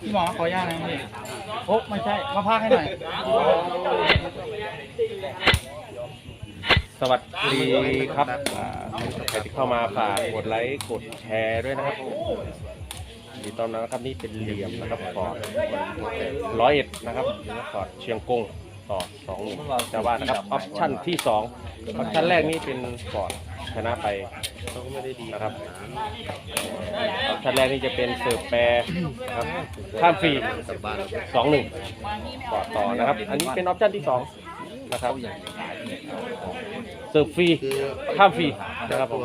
พี่หมอขอย่างหนะพี่โอ้ไม่ใช่มาพากให้หน่อย สวัสดีครับอ่าใครที่เข้ามาฝากกดไลค์กดแชร์ด้วยนะครับยินดีตอนรับนะครับนี่เป็นเหลี่ยมนะครับฟอร์ดร้อยเอ็ดนะครับฟอร์ดเชียงกงต่อสองหนึ่งชาวบ้านนะครับออปชั่นที่สองออปชั่นแรกนี่เป็นฟอร์ด ชนะไปนะครับชั่นแรกนี่จะเป็นเสิร์ฟแปรนะครับข้ามฟรีสองหนึ่งฟอดต่อนะครับ อันนี้เป็นออปชั่นที่สองนะครับเสิร์ฟฟรีข้ามฟรีนะครับผม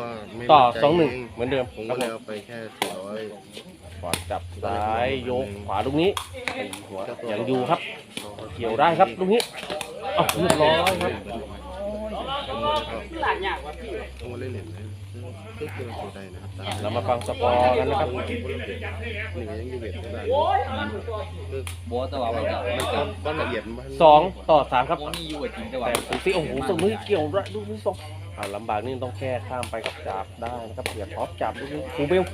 ต่อสองหนึ่งเหมือนเดิมผมก็เลยเอาไปแค่สี่ร้อยขวาจับซ้ายโยกขวาลูกนี้หัวอย่างอยู่ครับ เกี่ยวได้ครับลูกนี้อ้าวเรียบร้อยครับ ผมก็เล่นเหรียญนะก็คือตัวใดนะครับตามเรามาฟังสกอร์กันนะครับหนึ่งยังอยู่เวทไม่ได้บัวตะวันเรามันจะบ้านละเอียดมันสองต่อสามครับบัวนี่อยู่กับจริงตะวัแต่นสูสีโอ้โหสมือเกี่ยวได้ลูกนี้สองอ่าลำบากนี่ต้องแค่ข้ามไปกับจับได้นะครับเสียท็อปจับลูกนี้คูเบล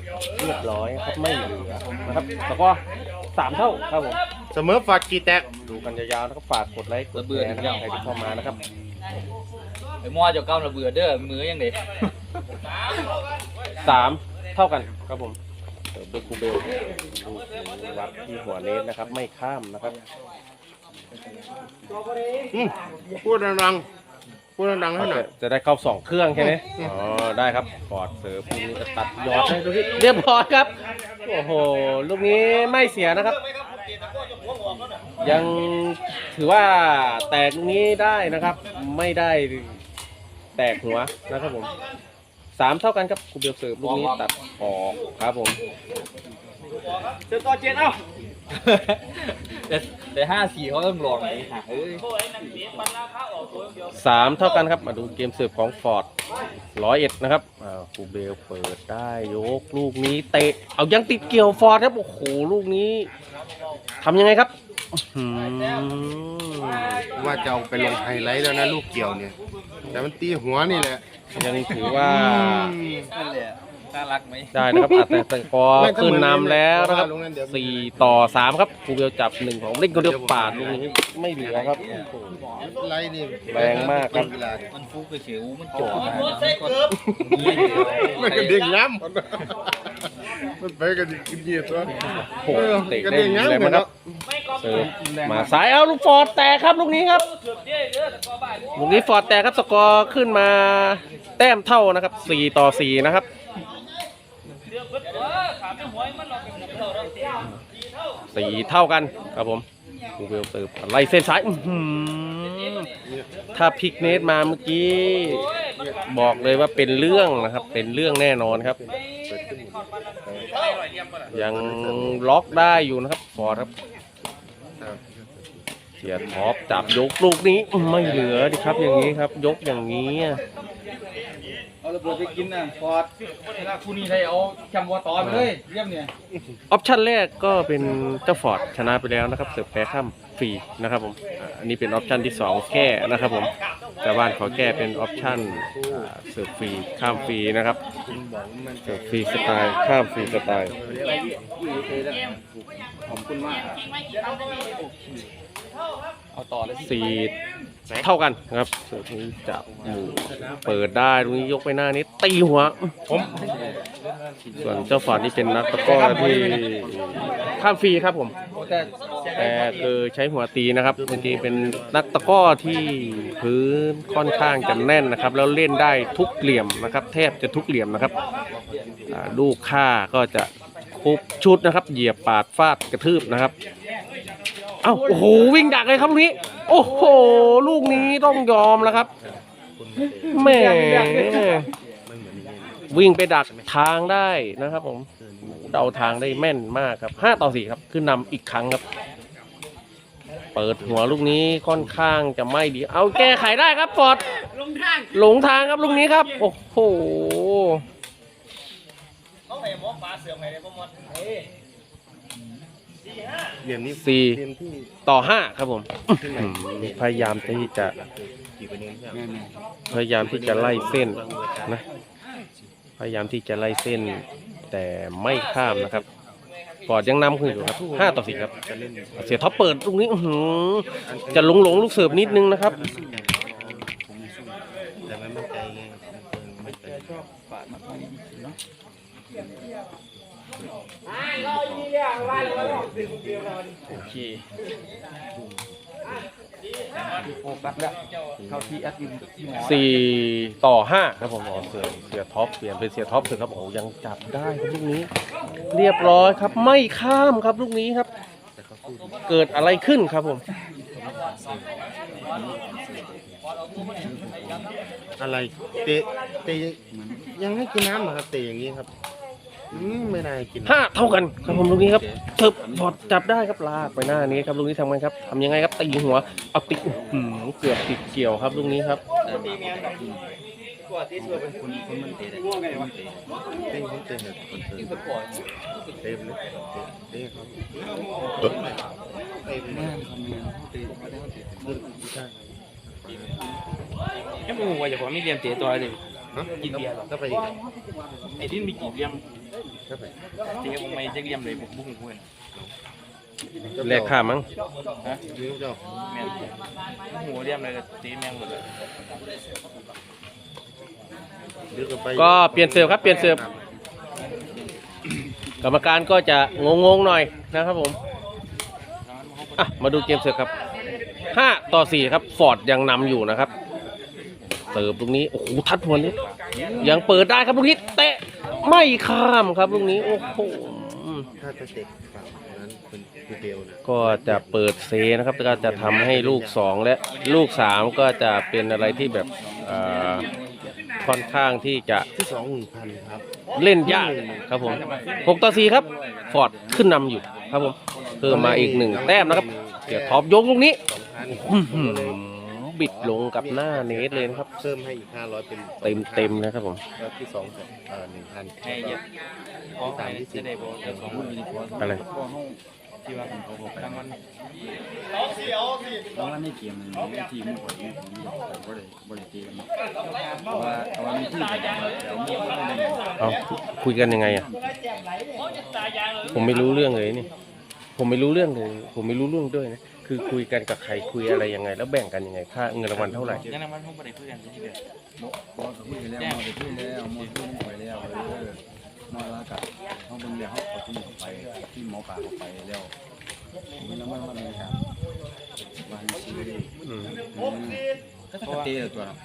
เรียบร้อยครับไม่เหลือนะครับสกอร์สามเท่าครับผมเสมอฝากกีแตกดูกันยาวๆนะครับฝากกดไลค์กดแชร์นะครับใครที่เข้ามานะครับ ไอ้มอเจ้าเก้าระเบือเด้อมือยังเด็กสามเท่ากันครับผมเสิร์ฟด้วยคูเบลลูกนี้วัดที่หัวเนสนะครับ ไม่ข้ามนะครับอืมพูดดังๆ พูดดังๆให้หน่อยจะได้เข้าสองเครื่องใช่ไหมอ๋อ ได้ครับกอดเสิร์ฟลูกนี้ก็ตัดยอดได้ดูที่เรียบร้อยครับ โอ้โห ลูกนี้ไม่เสียนะครับ ยังถือว่าแตกลูกนี้ได้นะครับ ไม่ได้ แตกหัวนะครับผมสามเท่ากันครับคูเบลเสิร์ฟลูกนี้ตัดออกครับผมเจอต่อเจ็ดเอ้าแต่แต่ห้าสี่เขาต้องลองไอ้ห่าเอ้ยสามเท่ากันครับมาดูเกมเสิร์ฟของฟอร์ดร้อยเอ็ดนะครับอ่าคูเบลเปิดได้ยกลูกนี้เตะเอายังติดเกี่ยวฟอร์ดครับโอ้โหลูกนี้ทำยังไงครับอื้อหือว่าจะเอาไปลงไฮไลท์แล้วนะลูกเกี่ยวเนี่ย แต่มันตีหัวนี่แหละยังถือว่านั่นแหละน่ารักไหมได้นะครับอัดแต่แต่พอไม่ก็ขึ้นเหมือนนำแล้วนะครับเพราะว่าลูกนั้นเดี๋ยวสี่ต่อสามครับคูเบลจับหนึ่งของเล่นคนเดียวปาดลูกนี้ไม่เหลือครับโอ้โหไลท์นี่แรงมากครับเวลาเนี่ยมันฟุกไปเฉียวมันโจดนะมันกระเด้งย้ำมันไปกระเด้งเยียดตัวโอ้โหเตะกระได้เด้งดีย้ำเลยเลยนะครัเนาะบ เสิร์ฟมาซ้ายเอาลูกฟอร์ดแตกครับลูกนี้ครับลูกนี้ฟอร์ดแตกครับสกอร์ขึ้นมาแต้มเท่านะครับ4ต่อ4นะครับสี่เท่ากันครับผมกูเวลเสิร์ฟไล่เส้นซ้ายอื้อหือถ้าพลิกเนตมาเมื่อกี้ บอกเลยว่าเป็นเรื่องนะครับ เป็นเรื่องแน่นอนครับ ยังล็อกได้อยู่นะครับฟอร์ดครับเสียท็อปจับยกลูกนี้ไม่เหลือดิครับอย่างนี้ครับ ยกอย่างนี้อะเอาระเบิดไปกินน่ะฟอร์ดเวลาคุณนี่ใครเอาแคมวัวตอนไปเลยเยี่ยมเนี่ยออปชั่นแรกก็เป็นเจ้าฟอร์ดชนะไปแล้วนะครับเสิร์ฟแพ้ข้ามฟรีนะครับผมอ่าอันนี้เป็นออปชั่นที่สองแก้นะครับผมชาวบ้านขอแก้เป็นออปชั่นอ่าเสิร์ฟฟรีข้ามฟรีนะครับเสิร์ฟฟรีสไตล์ข้ามฟรีสไตล์ขอบคุณมาก เอาต่อเลยสิสี่เท่ากันนะครับเสิร์ฟนี้จับมือเปิดได้ตรงนี้ยกไปหน้านี้ตีหัวผมส่วนเจ้าฟอร์ดนี่เป็นนักตะกร้อที่ข้ามฟรีครับผมแต่แต่คือใช้หัวตีนะครับเมื่อกี้เป็นนักตะกร้อที่พื้นค่อนข้างจะแน่นนะครับ แล้วเล่นได้ทุกเหลี่ยมนะครับ แทบจะทุกเหลี่ยมนะครับอ่าลูกค่าก็จะคุบชุดนะครับ เหยียบปาดฟาดกระทืบนะครับ เอ้าโอ้โหวิ่งดักเลยครับลูกนี้ โอ้โห ลูกนี้ต้องยอมแล้วครับแหม่วิ่งไปดักทางได้นะครับผมเดาทางได้แม่นมากครับห้าต่อสี่ครับขึ้นนำอีกครั้งครับ เปิดหัวลูกนี้ค่อนข้างจะไม่ดี เอาแก้ไขได้ครับฟอร์ดหลงทางหลงทางครับลูกนี้ครับ โอ้โหเหรีย ญนี้สี่เหรียญที่ต่อห้าครับผมอื้อหือพยายามที่จะกี่คะแนนครับพยายามที่จะไล่เส้นนะ พยายามที่จะไล่เส้น แต่ไม่ข้ามนะครับฟอร์ดยังนำขึ้นอยู่ครับห้าต่อสี่ครับจะเล่นเสียท็อปเปิดลูกนี้อื้อหือจะหลงหลงๆลูกเสิร์ฟนิดนึงนะครับ แต่ไม่มั่นใจไงไม่มั่นใจ โอเคโฟกัสแล้วเข้าที่แอดมินที่หมอสี่ต่อห้าครับผมอ๋อเสียเสียท็อปเปลี่ยนเป็นเสียท็อปเถอะครับโอ้ยังจับได้ครับลูกนี้ เรียบร้อยครับ ไม่ข้ามครับลูกนี้ครับแต่เขาพูดเกิดอะไรขึ้นครับผมอะไรเตะเตะยังให้กินน้ำเหรอครับเตะอย่างนี้ครับ อืมไม่น่าให้กินห้าเท่ากันครับผมลูกนี้ครับเถิบพอดจับได้ครับลากไปหน้านี้ครับลูกนี้ทำไงครับทำยังไงครับตีหัวเอาติดอื้อหือเกือบติดเกี่ยวครับลูกนี้ครับเตะเขาเตะเหรอคนเตะเตะเลยเตะเขาเตะเลยใช่แค่มึงว่าอย่าบอกไม่เรียนเตะตัวเลยฮะ กินเบียร์หรอก็ไปอีกไอ้ที่มีกี่เลี่ยมก็ไปเตะผมไม่จะเลี่ยมเลยผมบุ้งเพื่อนแลกข้ามมั้งฮะยืมเจ้าแม่นหัวเลี่ยมเลยเตะแม่งหมดเลยยืมกันไปก็เปลี่ยนเสิร์ฟครับเปลี่ยนเสิร์ฟกรรมการก็จะงงๆหน่อยนะครับผมอะมาดูเกมเสิร์ฟครับห้าต่อสี่ครับฟอร์ดยังนำอยู่นะครับ เสิร์ฟลูกนี้ โอ้โห ทัดหัวนี้ ยังเปิดได้ครับลูกนี้เตะไม่ข้ามครับลูกนี้ โอ้โห ถ้าจะเตะฝั่งนั้นเป็นคือเดียวนะก็จะเปิดเซนะครับก็จะทำให้ลูกสองและลูกสามก็จะเป็นอะไรที่แบบเอ่อค่อนข้างที่จะที่สองหนึ่งพันครับเล่นยากครับผม6ต่อ4ครับ ฟอร์ดขึ้นนำอยู่ครับผม เพิ่มมาอีกหนึ่งแต้มนะครับเดี๋ยวท็อปยกลูกนี้ สองพัน อื้อหือ บิดลงกับหน้าเนทเลยนะครับ เพิ่มให้อีกห้าร้อยเป็นเต็มเต็มๆนะครับผมแล้วที่สองเอ่อหนึ่งพันไอ้เหี้ยขอไปจะได้บอกจะสองคนอะไรที่ว่าผมเขาบอกทำมันเพราะว่าในเกมมันมีทีมมันกดมันมีแต่บ่ได้บ่ได้เกมเพราะว่าเพราะว่ามีที่แต่เดี๋ยวมีคนได้เอาคุยกันยังไงอะผมไม่รู้เรื่องเลยนี่ผมไม่รู้เรื่องเลย ผมไม่รู้เรื่องด้วยนะ คือคุยกันกับใครคุยอะไรยังไง แล้วแบ่งกันยังไงค่าเงินรางวัลเท่าไหร่ยังนั้นมันเขาไม่ได้เพื่อนที่เดือดพอคุยแล้วมาได้คุยแล้วมาคุยไปแล้วเออมาแล้วกับเขาเบิ่งแล้วเขาที่เข้าไปที่หมอป่าเข้าไปแล้วมันแล้วมันมันเลยครับวันชีวิตอืมก็ปกติตัวนะ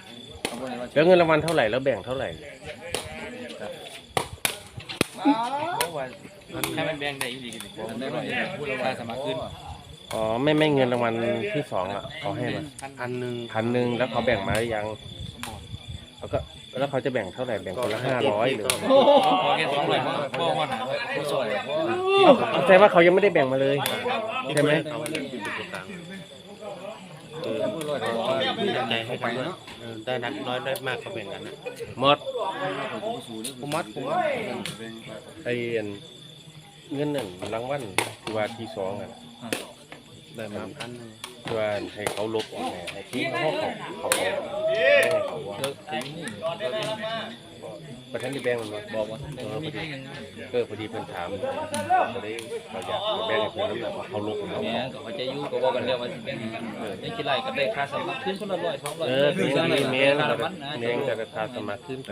เขาบอกว่าแล้วเงินรางวัลเท่าไหร่แล้วแบ่งเท่าไหร่เพราะว่าให้มันแบ่งได้อีกดีกันดีกว่าอันได้ก็เห็นพูดแล้วว่าสมัครขึ้น อ๋อไม่ไม่เงินรางวัลที่สองอะเขาให้มาพันหนึ่งพันหนึ่งแล้วเขาแบ่งมาหรือยังแล้วก็แล้วเขาจะแบ่งเท่าไหร่แบ่งคนละห้าร้อยหรือขอแค่สองร้อยเพราะเพราะว่าหาไว้ผู้สวยเพราะเอาแสดงว่าเขายังไม่ได้แบ่งมาเลยใช่ไหมเขาเล่นเป็นตัวกลางเออผู้รวยเขาบอกว่ามีน้ำใจให้กันด้วยเออได้นักน้อยได้มากก็แบ่งกันนะหมดคุมัดคุมัดไอ้อันเงินนั่นรางวัลที่ว่าที่สองอะ ได้มาพันหนึ่งที่ว่าให้เขาลบออกแหน่ไอ้ที่เขาเขาเขาเขาเขาว่าประธานที่แบ่งมันบอกว่าเออพอดีเออพอดีเพิ่นถามก็ได้เขาอยากแบ่งให้เพิ่นแล้วแบบว่าเขาลบของเขาแม่ก็เขาจะยุ่งก็บอกกันเรื่องว่าสิแบ่งเออยังคิดไรก็ได้ค่าสมัครขึ้นคนละร้อยสองร้อยเออคือมีเมนค่าแต่ละวันนะเมนแต่ราคาสมัครขึ้นไป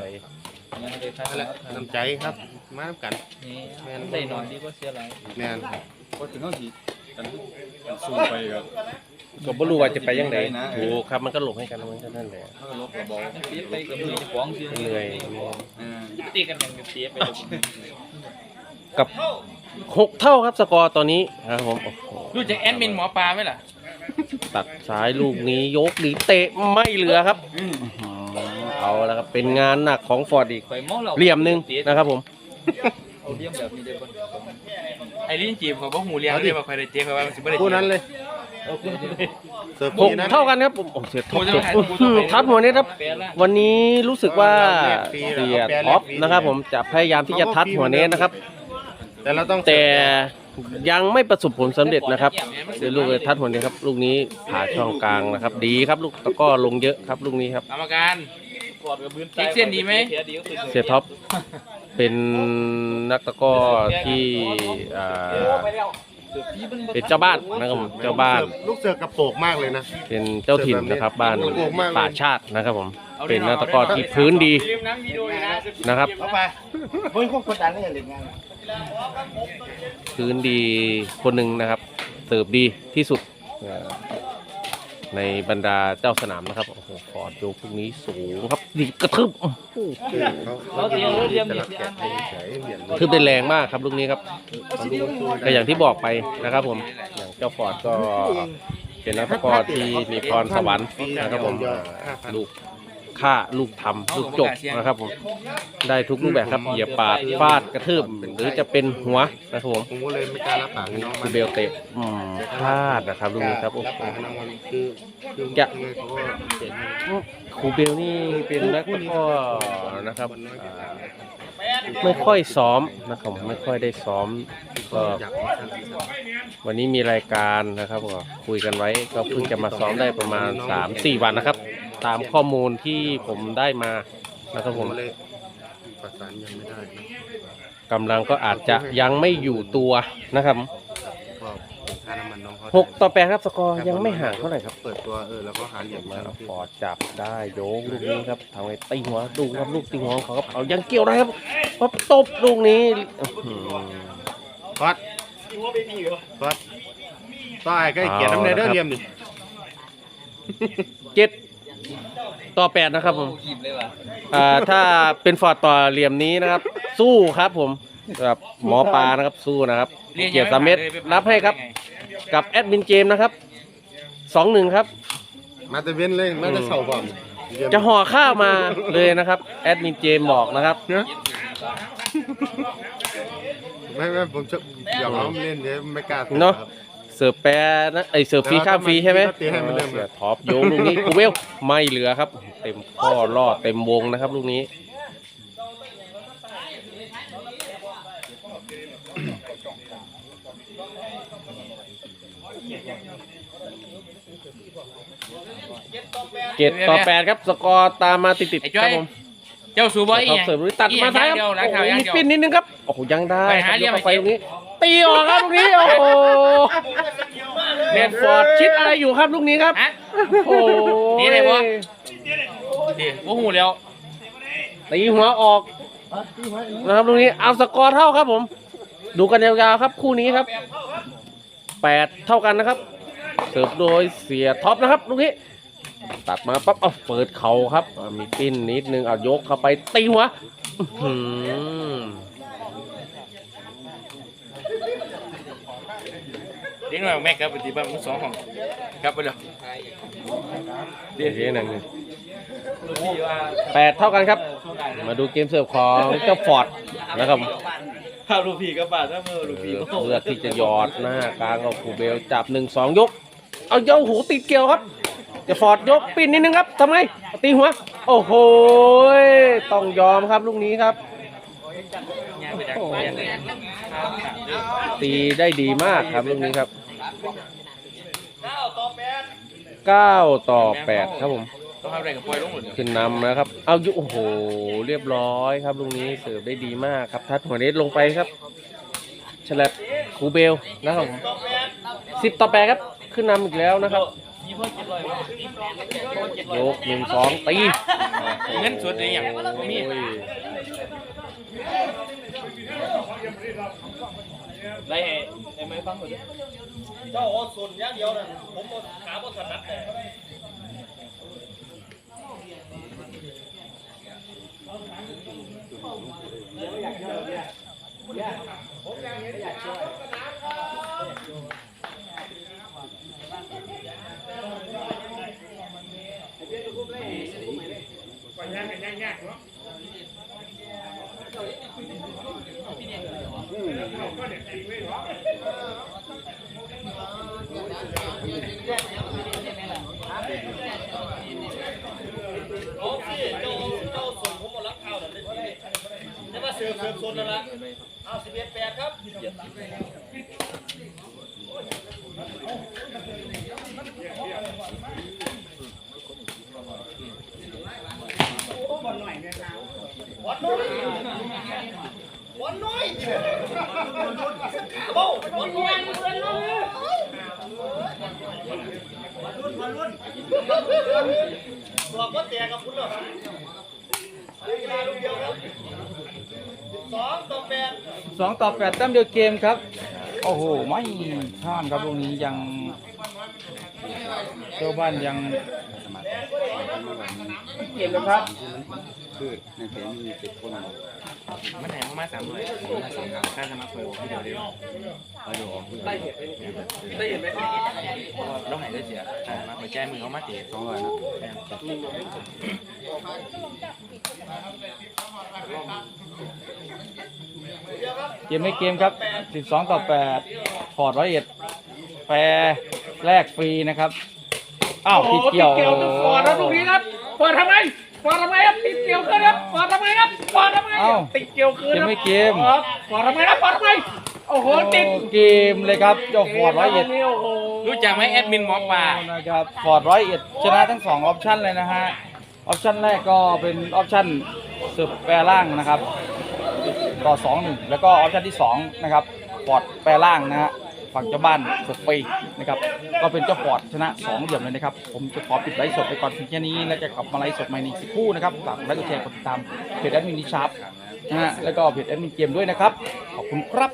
ยังได้ค่าสนั่นแหมัละครน้ำใจครับ มาน้ำกันนี่ได้หน่อยดีกว่าเสียหลายแม่นพอถึงเขาสิ กันสู้ไปกับก็บ่รู้ว่าจะไปยังไงถูกครับมันก็หลบให้กันมันก็นั่นแหละเขาก็ลบกระบอกเสียไปกับมือจะฟ้องซื้อเหนื่อยอ่าตีกันยังเสียไปเลยกับหกเท่าครับสกอร์ตอนนี้ครับผมโอ้โหรู้จักแอดมินหมอปลาไหมล่ะ ตัดซ้ายลูกนี้ยกดีเตะไม่เหลือครับเอาแล้วครับเป็นงานหนักของฟอร์ดอีกไปมองเราเหลี่ยมหนึ่งนะครับผม ไอ้ลิ้นจีบเขาบอกหูเลี้ยงเรียกว่าใครได้เจ๊เขาว่ามันสิบ่ได้คู่นั้นเลยเสิร์ฟหกคู่นั้นเท่ากันครับผมโอ้เสียท็อปเจ็บอื้อหือทัดหัวนี้ครับ วันนี้รู้สึกว่าเสียท็อปนะครับ ผมจะพยายามที่จะทัดหัวเนสนะครับ แต่เราต้องแต่ยังไม่ประสบผลสำเร็จนะครับเดี๋ยวลูกเลยทัดหัวเนสครับ ลูกนี้ผ่าช่องกลางนะครับ ดีครับ ลูกตะกร้อลงเยอะครับ ลูกนี้ครับ กรรมการอีกเส้นดีไหมเสียท็อป เป็นนักตะกร้อที่อ่าเป็นเจ้าบ้านนะครับผมเจ้าบ้าน ลูกเสือกระโปกมากเลยนะ เป็นเจ้าถิ่นนะครับ บ้านโอ้โหมากเลยป่าชาตินะครับผม เป็นนักตะกร้อที่พื้นดีนะครับเอาไปเฮ้ยคนกดดันเลยเล่นงานพื้นดีคนหนึ่งนะครับเสิร์ฟดีที่สุดเอ่อ ในบรรดาเจ้าสนามนะครับ โอ้โหฟอร์ดโยกพวกนี้สูงครับดีกระทืบอื้อหือเขาเตรียมเตรียมแกะเฉยๆเหรียญกระทืบได้แรงมากครับลูกนี้ครับก็อย่างที่บอกไปนะครับผมอย่างเจ้าฟอร์ดก็เป็นนักตะกร้อที่มีพรสวรรค์นะครับผมอ่าลูก ฆ่าลูกทำลูกจบนะครับผมได้ทุกรูปแบบครับเหยียบปาดฟาดกระทืบหรือจะเป็นหัวนะครับผมผมก็เลยไม่กล้ารับปากให้น้องคือเบลเตะอืมพลาดนะครับลูกนี้ครับโอ้รับโห ปากให้น้องมันคือคือจะ ยังไงเขาก็เจ๋งครูเบลนี่เป็นนักตะกร้อนะครับอ่าไม่ค่อยซ้อมนะครับผมไม่ค่อยได้ซ้อมก็อยากมาทำสีสันวันนี้มีรายการนะครับก็คุยกันไว้ก็เพิ่งจะมาซ้อมได้ประมาณ 3-4 วันนะครับ ตามข้อมูลที่ผมได้มานะครับผผมมก็เลยประสานยังไม่ได้นะกำลังก็อาจจะยังไม่อยู่ตัวนะครับก็เป็นค่าน้ำมันน้องเขาหกต่อแปดครับสกอร์ยังไม่ห่างเท่าไหร่ครับ เปิดตัวเออแล้วก็หาเหรียญมามาฟอร์ดจับได้โยกลูกนี้ครับทำไงตีหัวดูครับลูกตีหัวของเขาครับเอายังเกี่ยวนะครับพอตบลูกนี้อื้อหือก๊อตก๊อตต้อยก็ให้เกียรติน้ำเนเดอร์เรียมดิเจ็ด ต่อแปดนะครับผมขีบเลยว่ะอ่าถ้าเป็นฟอร์ดต่อเหลี่ยมนี้นะครับ สู้ครับผมกับหมอปลานะครับสู้นะครับ เกียรติสามเม็ดรับให้ครับ กับแอดมินเจมส์นะครับสองหนึ่งครับ มาแต่เว้นเลยมาแต่เสาก่อนเรียมจะห่อข้าวมาเลยนะครับ แอดมินเจมส์บอกนะครับเนอะไม่ไม่ผมจะอยากร้องเล่นเดี๋ยวไม่กล้าตอบเนอะครับ เสิร์ฟแปรนะไอยเสิร์ฟฟรีข้ามฟรีใช่ไหมตีให้เหมือนเดิมเสียท็อปโยงลูกนี้กูเวลไม่เหลือครับ เต็มข้อรอดเต็มวงนะครับลูกนี้เจ็ดต่อแปดครับ สกอร์ตามมาติดไอ้ๆคจ้อรับยผม เจ้าสูบอยอีท็อปหยังเสิร์ฟลูกนี้ตัดมาท้ายครับเดียวหลังโอ้ข่าวโหอย่างมีเดียวปิ้นนิดนึงครับโอ้โหยังได้ไปหาครับเรียยกกเข้าไปไปตรงนี้ตีออกครับลูกนี้โอ้โหแมนฟอร์ดคิดอะไรอยู่ครับลูกนี้ครับฮะโอ้ยนี่เลยบ่ดิโอ้โหแล้วตีหัวออกนะครับลูกนี้เอาสกอร์เท่าครับผม ดูกันยาวๆครับคู่นี้ครับแปดเท่ากันนะครับ เสิร์ฟโดยเสียท็อปนะครับลูกนี้ ตัดมาปั๊บเอาเปิดเข่าครับอ่ามีปิ้นนิดนึงเอายกเข้าไปตีหัวอื้อหือเด็กน้อยแม่ครับปฏิบัติมือสองห้องครับไปเลยเดี๋ยวนี้หนึ่งแปดเท่ากันครับ มาดูเกมเสิร์ฟของเจ้าฟอร์ดนะครับภาพลูกพี่ก็บาดถ้ามือลูกพี่ก็เลือกที่จะหยอดหน้ากลางเอาคูเบลจับหนึ่งสองยก เอาเย้าหูติดเกี่ยวครับ เจะฟอร์ดยกปินนิดนึงครับทำไงตีหัว โอ้โหยต้องยอมครับลูกนี้ครับตีได้ดีมากครับลูกนี้ครับเก้าต่อแปดครับผมต้องทำอะไรกับปล่อยลงหมดขึ้นนำนะครับ เอายุโอ้โห เรียบร้อยครับลูกนี้เสิร์ฟได้ดีมากครับ ทัดหัวเน็ตลงไปครับฉลับคูเบลนะครับสิบต่อแปดครับ ขึ้นนำอีกแล้วนะครับ ยกหนึ่งสองตีเงินสดเลยอย่างมีโอ้ยได้ไอ้ไม้ฟังหมดเจ้าโอส่วนอย่างเดียวนะผมขาบนถนัดแต่เอาสิเจ้าเจ้าส่งผมมารับข่าวนั่นเลยจะมาเสือเสือโซนนั่นละเอาสิบเอ็ดแปดครับวัดหน่อย โบ้กว่ตกกับคุณเหรอลูกเดียวครับสองต่อแปดสองต่อแปดแต้มเดียวเกมครับ โอ้โห ไม่ท่านครับตรงนี้ยังเจ้าบ้านยังเกมนะครับคือในเพจมีเจ็ดคน มันไหนมาสามเลยค่าสมัครเปิดที่เดียวเดียวเขาจะออกเพื่อได้เห็นไหมเราหายได้เสียมาไปแจ้มือเขามาเตะสองร้อยนะเกมไม่เกมครับ 12 ต่อ 8 พอร์ตร้อยเอ็ดแฟร์แลกฟรีนะครับ อ้าวผิดเกี่ยวเกี่ยวกับฟอร์ดครับตรงนี้ครับฟอร์ดทำไม ฟอร์ดทำไมครับติดเกี่ยวขึ้นครับฟอร์ดทำไมครับฟอร์ดทำไมเอ้าติดเกี่ยวขึ้นเกม ครับไม่เกมฟอร์ดฟอร์ดทำไมครับฟอร์ดทำไมโอ้โหติดโอ้เกมเลยครับเจ้าฟอร์ดร้อยเอ็ดโอ้โหรู้จักไหมแอดมินหมอปลานะครับฟอร์ดร้อยเอ็ดชนะทั้งสองออปชันเลยนะฮะออปชันแรกก็เป็นออปชันสืบแปรล่างนะครับ ต่อสองหนึ่งแล้วก็ออปชันที่สองนะครับฟอร์ดแปรล่างนะฮะ ฝั่งเจ้าบ้าน6ปีนะครับก็เป็นเจ้าปอดชนะสองเหลี่ยมเลยนะครับผมจะขอปิดไลฟ์สดไปก่อนเพียงแค่นี้แล้วจะกลับมาไลฟ์สดใหม่ในอีกสักครู่นะครับฝากไลค์กดแชร์กดติดตามเพจแอดมินนิชาร์ปนะฮะแล้วก็เพจแอดมินเกมด้วยนะครับขอบคุณครับ